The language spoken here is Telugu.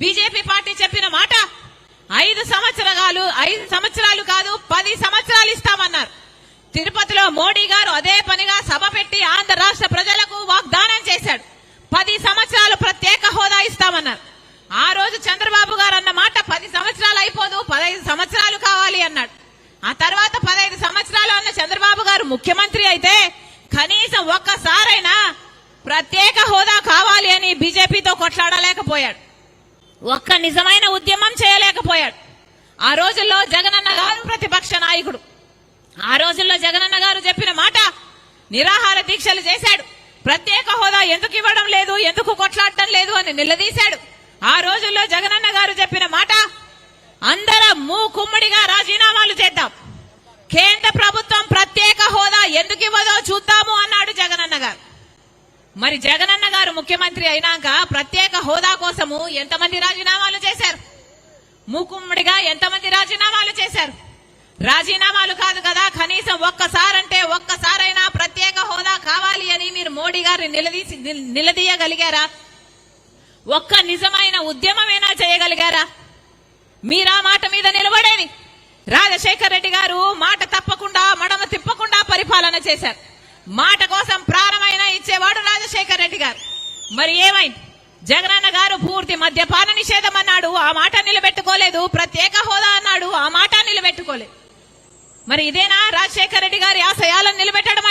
బీజేపీ పార్టీ చెప్పిన మాట ఐదు సంవత్సరాలు ఐదు సంవత్సరాలు కాదు పది సంవత్సరాలు ఇస్తామన్నారు. తిరుపతిలో మోడీ గారు అదే పనిగా సభ పెట్టి ఆంధ్ర రాష్ట్ర ప్రజలకు వాగ్దానం చేశాడు. పది సంవత్సరాలు ప్రత్యేక హోదా ఇస్తామన్నారు. ఆ రోజు చంద్రబాబు గారు అన్న మాట పది సంవత్సరాలు అయిపోదు పదహైదు సంవత్సరాలు కావాలి అన్నాడు. ఆ తర్వాత పదహైదు సంవత్సరాలు అన్న చంద్రబాబు గారు ముఖ్యమంత్రి అయితే కనీసం ఒక్కసారైనా ప్రత్యేక హోదా కావాలి అని బీజేపీతో కొట్లాడలేకపోయాడు. ఒక్క నిజమైన ఉద్యమం చేయలేకపోయాడు. ఆ రోజుల్లో జగనన్న గారు ప్రతిపక్ష నాయకుడు. ఆ రోజుల్లో జగనన్న గారు చెప్పిన మాట నిరాహార దీక్షలు చేశాడు. ప్రత్యేక హోదా ఎందుకు ఇవ్వడం లేదు ఎందుకు కొట్లాడటం లేదు అని నిలదీశాడు. ఆ రోజుల్లో జగనన్న గారు చెప్పిన మాట అందరం మూకుమ్మడిగా రాజీనామాలు చేద్దాం. కేంద్ర ప్రభుత్వం ప్రత్యేక హోదా ఎందుకు ఇవ్వదో చూద్దాము అన్నాడు జగనన్న గారు. మరి జగనన్న గారు ముఖ్యమంత్రి అయినాక ప్రత్యేక హోదా కోసము ఎంతమంది రాజీనామాలు చేశారు? మూకుమ్మడిగా ఎంతమంది రాజీనామాలు చేశారు? రాజీనామాలు కాదు కదా కనీసం ఒక్కసారంటే ఒక్కసారైనా ప్రత్యేక హోదా కావాలి అని మీరు మోడీ గారిని నిలదీసి నిలదీయగలిగారా? ఒక్క నిజమైన ఉద్యమమైనా చేయగలిగారా? మీరా మాట మీద నిలబడేది? రాజశేఖర్ రెడ్డి గారు మాట కోసం ప్రాణమైన ఇచ్చేవాడు రాజశేఖర్ రెడ్డి గారు. మరి ఏమైంది? జగనన్న గారు పూర్తి మద్యపాన నిషేధం అన్నాడు. ఆ మాట నిలబెట్టుకోలేదు. ప్రత్యేక హోదా అన్నాడు. ఆ మాట నిలబెట్టుకోలేదు. మరి ఇదేనా రాజశేఖర్ రెడ్డి గారి ఆశయాలను నిలబెట్టడం